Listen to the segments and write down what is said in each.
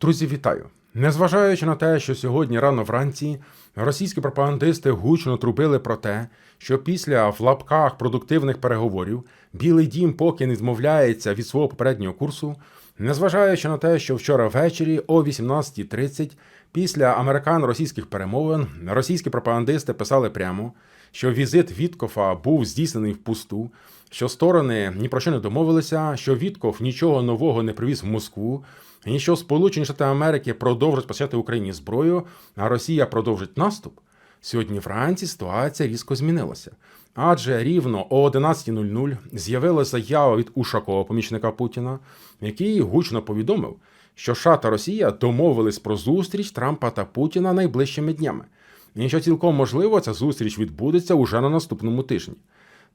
Друзі, вітаю! Незважаючи на те, що сьогодні рано вранці російські пропагандисти гучно трубили про те, що після в лапках продуктивних переговорів Білий дім поки не відмовляється від свого попереднього курсу, незважаючи на те, що вчора ввечері о 18.30 після американо-російських перемовин російські пропагандисти писали прямо, що візит Віткофа був здійснений впусту, що сторони ні про що не домовилися, що Вітков нічого нового не привіз в Москву, і що Сполучені Штати Америки продовжать постачати Україні зброю, а Росія продовжить наступ. Сьогодні вранці ситуація різко змінилася. Адже рівно о 11.00 з'явилася заява від Ушакова, помічника Путіна, який гучно повідомив, що США та Росія домовились про зустріч Трампа та Путіна найближчими днями, і що цілком можливо ця зустріч відбудеться уже на наступному тижні.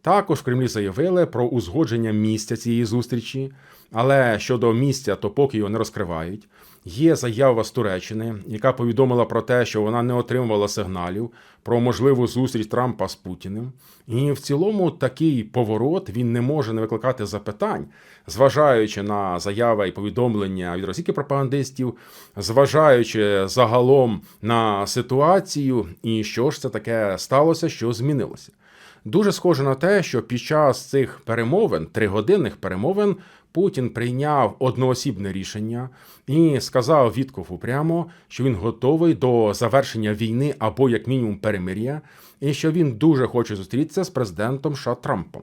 Також в Кремлі заявили про узгодження місця цієї зустрічі, але щодо місця, то поки його не розкривають. Є заява з Туреччини, яка повідомила про те, що вона не отримувала сигналів про можливу зустріч Трампа з Путіним. І в цілому такий поворот він не може не викликати запитань, зважаючи на заяви і повідомлення від російських пропагандистів, зважаючи загалом на ситуацію, і що ж це таке сталося, що змінилося. Дуже схоже на те, що під час цих перемовин, тригодинних перемовин, Путін прийняв одноосібне рішення і сказав Віткову прямо, що він готовий до завершення війни або як мінімум перемир'я, і що він дуже хоче зустрітися з президентом США Трампом.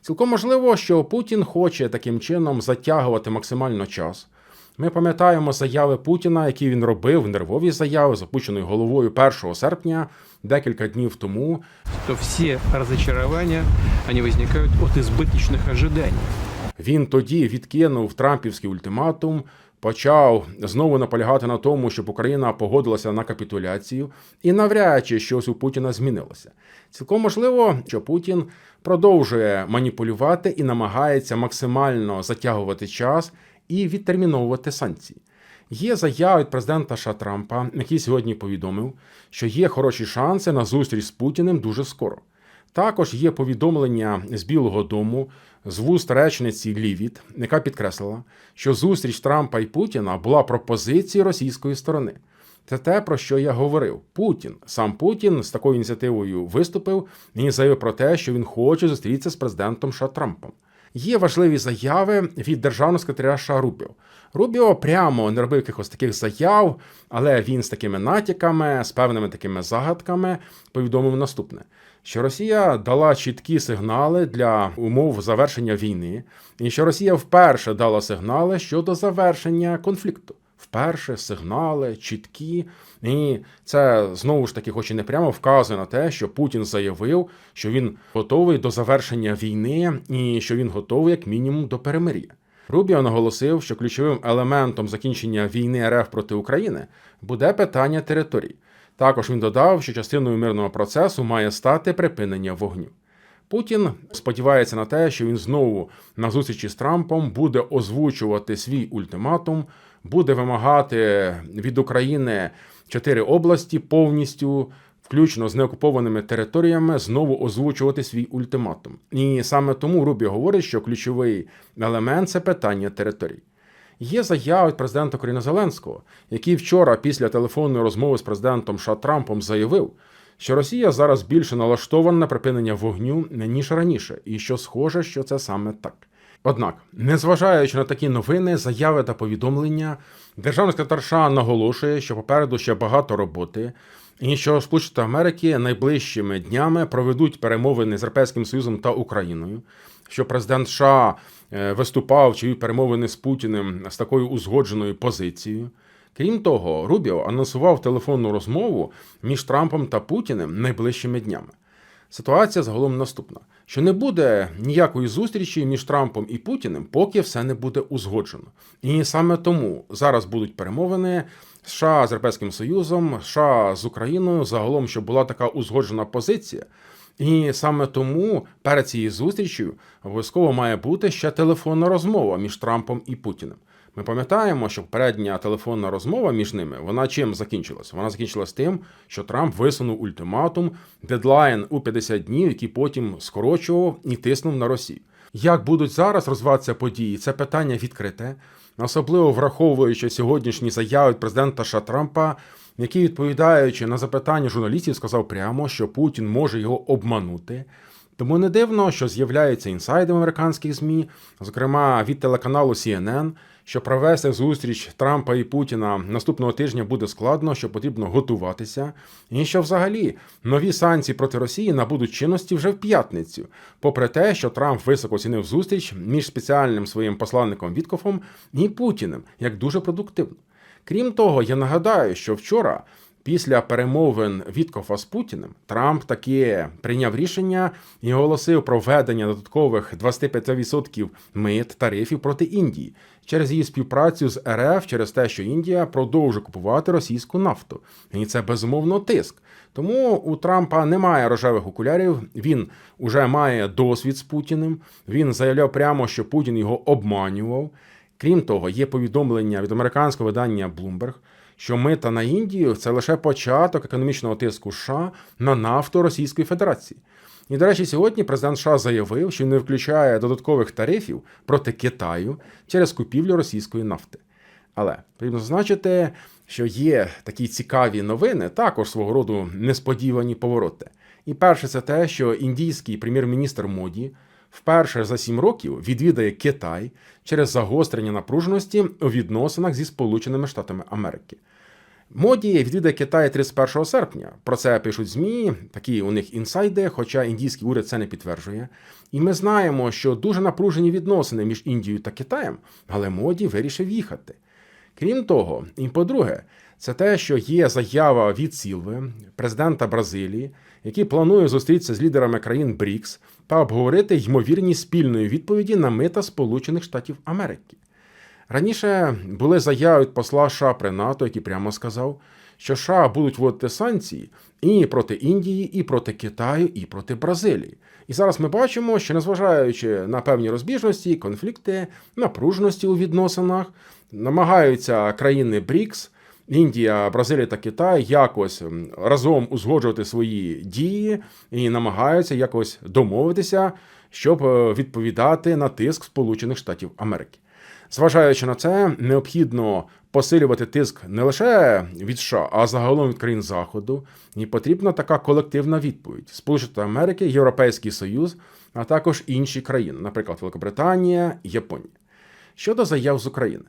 Цілком можливо, що Путін хоче таким чином затягувати максимально час. Ми пам'ятаємо заяви Путіна, які він робив, нервові заяви, запущеної головою 1 серпня, декілька днів тому. то все разочарования, они возникают от избыточных ожиданий. Він тоді відкинув Трампівський ультиматум, почав знову наполягати на тому, щоб Україна погодилася на капітуляцію, і навряд чи щось у Путіна змінилося. Цілком можливо, що Путін продовжує маніпулювати і намагається максимально затягувати час і відтерміновувати санкції. Є заява від президента США Трампа, який сьогодні повідомив, що є хороші шанси на зустріч з Путіним дуже скоро. Також є повідомлення з Білого Дому з вуст речниці Лівіт, яка підкреслила, що зустріч Трампа і Путіна була пропозицією російської сторони. Це те, про що я говорив. Путін, сам Путін з такою ініціативою виступив і заявив про те, що він хоче зустрітися з президентом США Трампом. Є важливі заяви від державного секретаря США Рубіо. Рубіо прямо не робив якихось таких заяв, але він з такими натяками, з певними такими загадками повідомив наступне: що Росія дала чіткі сигнали для умов завершення війни, і що Росія вперше дала сигнали щодо завершення конфлікту. Вперше сигнали чіткі, і це знову ж таки, хоч і не прямо вказує на те, що Путін заявив, що він готовий до завершення війни і що він готовий як мінімум до перемир'я. Рубіо наголосив, що ключовим елементом закінчення війни РФ проти України буде питання територій. Також він додав, що частиною мирного процесу має стати припинення вогню. Путін сподівається на те, що він знову на зустрічі з Трампом буде озвучувати свій ультиматум, буде вимагати від України чотири області повністю, включно з неокупованими територіями, знову озвучувати свій ультиматум. І саме тому Рубі говорить, що ключовий елемент це питання територій. Є заява від президента України Зеленського, який вчора, після телефонної розмови з президентом США Трампом, заявив, що Росія зараз більше налаштована на припинення вогню ніж раніше, і що схоже, що це саме так. Однак, незважаючи на такі новини, заяви та повідомлення, державний секретар США наголошує, що попереду ще багато роботи, і що Сполучені Америки найближчими днями проведуть перемовини з Європейським Союзом та Україною, що президент США е, виступав чи перемовини з Путіним з такою узгодженою позицією. Крім того, Рубіо анонсував телефонну розмову між Трампом та Путіним найближчими днями. Ситуація загалом наступна: що не буде ніякої зустрічі між Трампом і Путіним, поки все не буде узгоджено. І саме тому зараз будуть перемовини США з Європейським Союзом, США з Україною, загалом, щоб була така узгоджена позиція. І саме тому перед цією зустрічю обов'язково має бути ще телефонна розмова між Трампом і Путіним. Ми пам'ятаємо, що попередня телефонна розмова між ними вона чим закінчилась? Вона закінчилась тим, що Трамп висунув ультиматум, дедлайн у 50 днів, який потім скорочував і тиснув на Росію. Як будуть зараз розвиватися події, це питання відкрите, особливо враховуючи сьогоднішні заяви президента США Трампа, який, відповідаючи на запитання журналістів, сказав прямо, що Путін може його обманути. Тому не дивно, що з'являються інсайди в американських ЗМІ, зокрема від телеканалу CNN, що провести зустріч Трампа і Путіна наступного тижня буде складно, що потрібно готуватися, і що взагалі нові санкції проти Росії набудуть чинності вже в п'ятницю, попри те, що Трамп високо цінив зустріч між спеціальним своїм посланником Віткофом і Путіним як дуже продуктивну. Крім того, я нагадаю, що вчора. Після перемовин Віткофа з Путіним Трамп таки прийняв рішення і оголосив про введення додаткових 25% мит тарифів проти Індії через її співпрацю з РФ через те, що Індія продовжує купувати російську нафту. І це безумовно тиск. Тому у Трампа немає рожевих окулярів. Він уже має досвід з Путіним. Він заявляв прямо, що Путін його обманював. Крім того, є повідомлення від американського видання Bloomberg, що мита на Індію це лише початок економічного тиску США на нафту Російської Федерації. І, до речі, сьогодні президент США заявив, що не включає додаткових тарифів проти Китаю через купівлю російської нафти. Але потрібно зазначити, що є такі цікаві новини, також свого роду несподівані повороти. І перше, це те, що індійський прем'єр-міністр Моді вперше за сім років відвідає Китай через загострення напруженості у відносинах зі Сполученими Штатами Америки. Моді відвідає Китай 31 серпня. Про це пишуть ЗМІ, такі у них інсайди, хоча індійський уряд це не підтверджує. І ми знаємо, що дуже напружені відносини між Індією та Китаєм, але моді вирішив їхати. Крім того, і по-друге, це те, що є заява від Сілви, президента Бразилії, який планує зустрітися з лідерами країн БРІКС та обговорити ймовірність спільної відповіді на мита Сполучених Штатів Америки. Раніше були заяви від посла США при НАТО, який прямо сказав, що США будуть вводити санкції і проти Індії, і проти Китаю, і проти Бразилії. І зараз ми бачимо, що незважаючи на певні розбіжності, конфлікти, напруженості у відносинах, намагаються країни БРІКС, Індія, Бразилія та Китай якось разом узгоджувати свої дії і намагаються якось домовитися, щоб е, відповідати на тиск Сполучених Штатів Америки. Зважаючи на це, необхідно посилювати тиск не лише від США, а загалом від країн Заходу. І потрібна така колективна відповідь: Сполучені Штати Америки, Європейський Союз, а також інші країни, наприклад, Великобританія, Японія. Щодо заяв з України.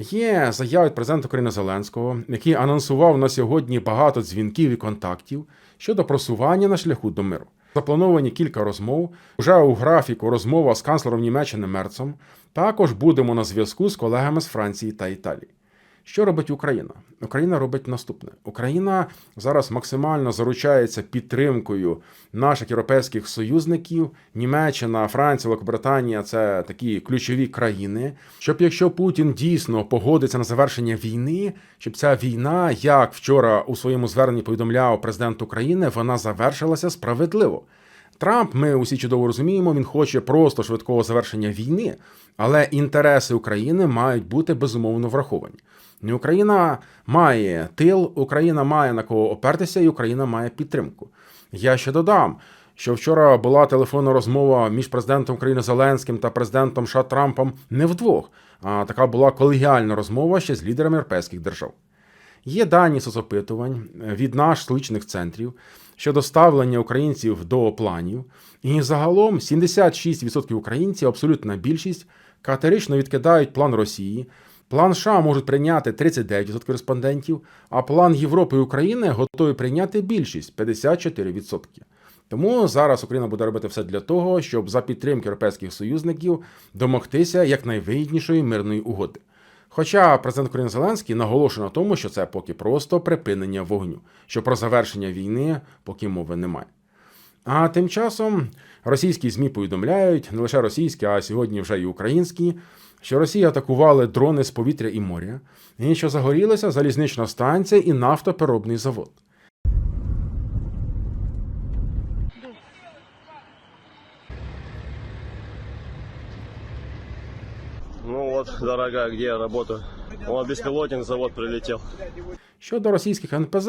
Є заява від президента України Зеленського, який анонсував на сьогодні багато дзвінків і контактів щодо просування на шляху до миру. Заплановані кілька розмов. Уже у графіку розмова з канцлером Німеччини Мерцом. Також будемо на зв'язку з колегами з Франції та Італії. Що робить Україна? Україна робить наступне: Україна зараз максимально заручається підтримкою наших європейських союзників. Німеччина, Франція, Великобританія це такі ключові країни. Щоб якщо Путін дійсно погодиться на завершення війни, щоб ця війна, як вчора у своєму зверненні повідомляв президент України, вона завершилася справедливо. Трамп, ми усі чудово розуміємо, він хоче просто швидкого завершення війни, але інтереси України мають бути безумовно враховані. Україна має тил, Україна має на кого опертися, і Україна має підтримку. Я ще додам, що вчора була телефонна розмова між президентом України Зеленським та президентом США Трампом не вдвох, а така була колегіальна розмова ще з лідерами європейських держав. Є дані соцопитувань від наших столичних центрів щодо ставлення українців до планів, і загалом 76% українців, абсолютна більшість, категорично відкидають план Росії. План США можуть прийняти 39% респондентів, а план Європи і України готові прийняти більшість 54%. Тому зараз Україна буде робити все для того, щоб за підтримки європейських союзників домогтися якнайвигіднішої мирної угоди. Хоча президент України Зеленський наголошує на тому, що це поки просто припинення вогню, що про завершення війни поки мови немає. А тим часом російські ЗМІ повідомляють, не лише російські, а сьогодні вже й українські, що Росія атакували дрони з повітря і моря, і що загорілася залізнична станція і нафтопереробний завод. Вот, дорогая, где я работаю? О, беспилотник завод прилетел. Щодо російських НПЗ,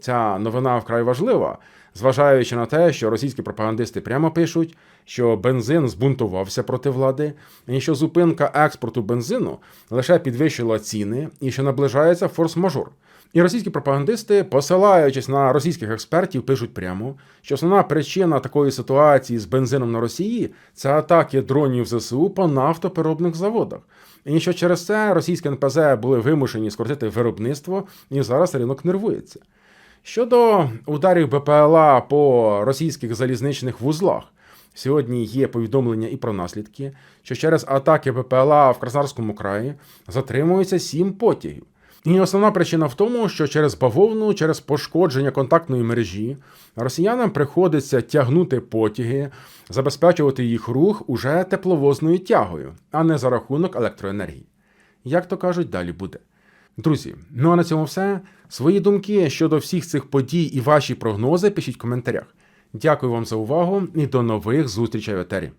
ця новина вкрай важлива, зважаючи на те, що російські пропагандисти прямо пишуть, що бензин збунтувався проти влади, і що зупинка експорту бензину лише підвищила ціни, і що наближається форс-мажор. І російські пропагандисти, посилаючись на російських експертів, пишуть прямо, що основна причина такої ситуації з бензином на Росії це атаки дронів ЗСУ по нафтопереробних заводах. І що через це російські НПЗ були вимушені скоротити виробництво, і зараз ринок нервується. Щодо ударів БПЛА по російських залізничних вузлах, сьогодні є повідомлення і про наслідки, що через атаки БПЛА в Краснодарському краї затримується сім потягів. І основна причина в тому, що через бавовну, через пошкодження контактної мережі росіянам приходиться тягнути потяги, забезпечувати їх рух уже тепловозною тягою, а не за рахунок електроенергії. Як то кажуть, далі буде. Друзі, ну а на цьому все. Свої думки щодо всіх цих подій і ваші прогнози пишіть в коментарях. Дякую вам за увагу і до нових зустрічей в етері.